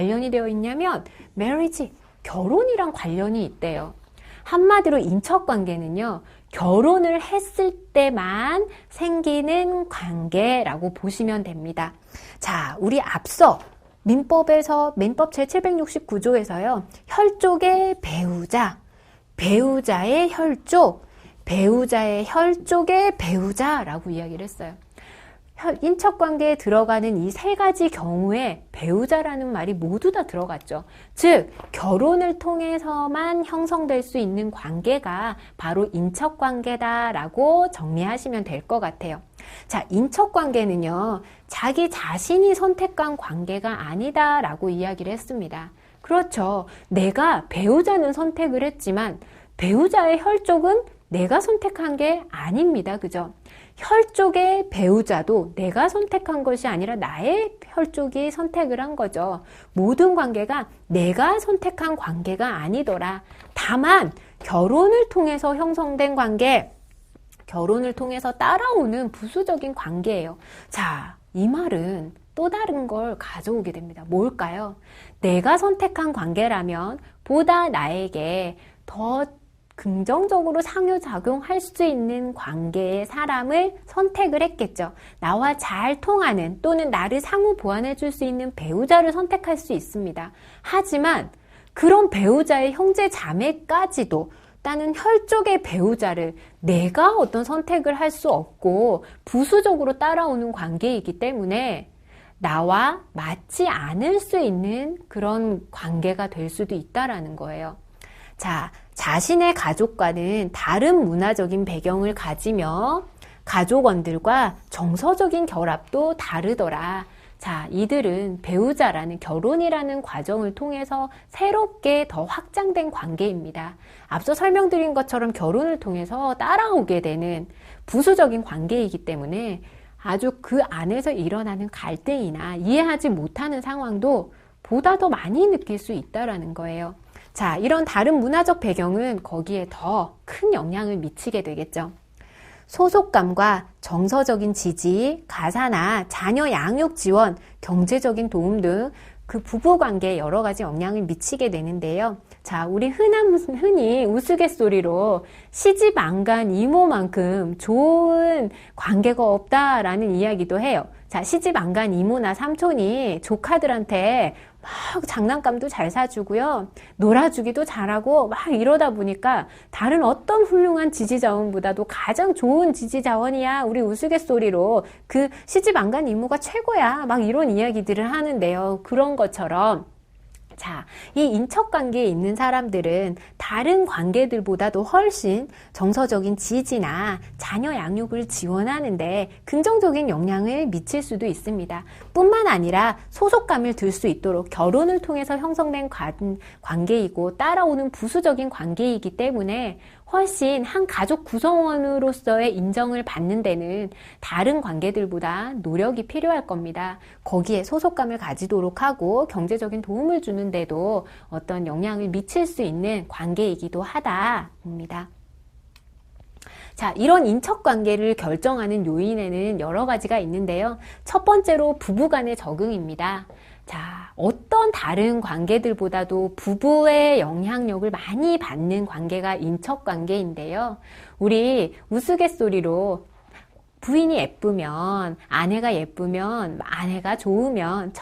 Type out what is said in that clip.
관련이 되어 있냐면 marriage, 결혼이랑 관련이 있대요. 한마디로 인척 관계는요, 결혼을 했을 때만 생기는 관계라고 보시면 됩니다. 자, 우리 앞서 민법에서, 민법 제769조에서요, 혈족의 배우자, 배우자의 혈족, 배우자의 혈족의 배우자라고 이야기를 했어요. 인척 관계에 들어가는 이 세 가지 경우에 배우자라는 말이 모두 다 들어갔죠. 즉, 결혼을 통해서만 형성될 수 있는 관계가 바로 인척 관계다라고 정리하시면 될 것 같아요. 자, 인척 관계는요, 자기 자신이 선택한 관계가 아니다라고 이야기를 했습니다. 그렇죠. 내가 배우자는 선택을 했지만 배우자의 혈족은 내가 선택한 게 아닙니다. 그죠? 혈족의 배우자도 내가 선택한 것이 아니라 나의 혈족이 선택을 한 거죠. 모든 관계가 내가 선택한 관계가 아니더라. 다만 결혼을 통해서 형성된 관계, 결혼을 통해서 따라오는 부수적인 관계예요. 자, 이 말은 또 다른 걸 가져오게 됩니다. 뭘까요? 내가 선택한 관계라면 보다 나에게 더 긍정적으로 상호작용할 수 있는 관계의 사람을 선택을 했겠죠. 나와 잘 통하는 또는 나를 상호 보완해 줄 수 있는 배우자를 선택할 수 있습니다. 하지만 그런 배우자의 형제 자매까지도 나는 혈족의 배우자를 내가 어떤 선택을 할 수 없고 부수적으로 따라오는 관계이기 때문에 나와 맞지 않을 수 있는 그런 관계가 될 수도 있다라는 거예요. 자, 자신의 가족과는 다른 문화적인 배경을 가지며 가족원들과 정서적인 결합도 다르더라. 자, 이들은 배우자라는 결혼이라는 과정을 통해서 새롭게 더 확장된 관계입니다. 앞서 설명드린 것처럼 결혼을 통해서 따라오게 되는 부수적인 관계이기 때문에 아주 그 안에서 일어나는 갈등이나 이해하지 못하는 상황도 보다 더 많이 느낄 수 있다라는 거예요. 자, 이런 다른 문화적 배경은 거기에 더 큰 영향을 미치게 되겠죠. 소속감과 정서적인 지지, 가사나 자녀 양육 지원, 경제적인 도움 등 그 부부 관계에 여러 가지 영향을 미치게 되는데요. 자, 우리 흔한, 흔히 우스갯소리로 시집 안 간 이모만큼 좋은 관계가 없다라는 이야기도 해요. 자, 시집 안 간 이모나 삼촌이 조카들한테 막 장난감도 잘 사주고요. 놀아주기도 잘하고 막 이러다 보니까 다른 어떤 훌륭한 지지자원보다도 가장 좋은 지지자원이야. 우리 우스갯소리로 그 시집 안 간 이모가 최고야. 막 이런 이야기들을 하는데요. 그런 것처럼 자, 이 인척 관계에 있는 사람들은 다른 관계들보다도 훨씬 정서적인 지지나 자녀 양육을 지원하는데 긍정적인 영향을 미칠 수도 있습니다. 뿐만 아니라 소속감을 들 수 있도록 결혼을 통해서 형성된 관계이고 따라오는 부수적인 관계이기 때문에 훨씬 한 가족 구성원으로서의 인정을 받는 데는 다른 관계들보다 노력이 필요할 겁니다. 거기에 소속감을 가지도록 하고 경제적인 도움을 주는데도 어떤 영향을 미칠 수 있는 관계이기도 하다입니다. 자, 이런 인척 관계를 결정하는 요인에는 여러 가지가 있는데요. 첫 번째로 부부 간의 적응입니다. 자, 어떤 다른 관계들보다도 부부의 영향력을 많이 받는 관계가 인척 관계인데요. 우리 우스갯소리로 부인이 예쁘면, 아내가 예쁘면, 아내가 좋으면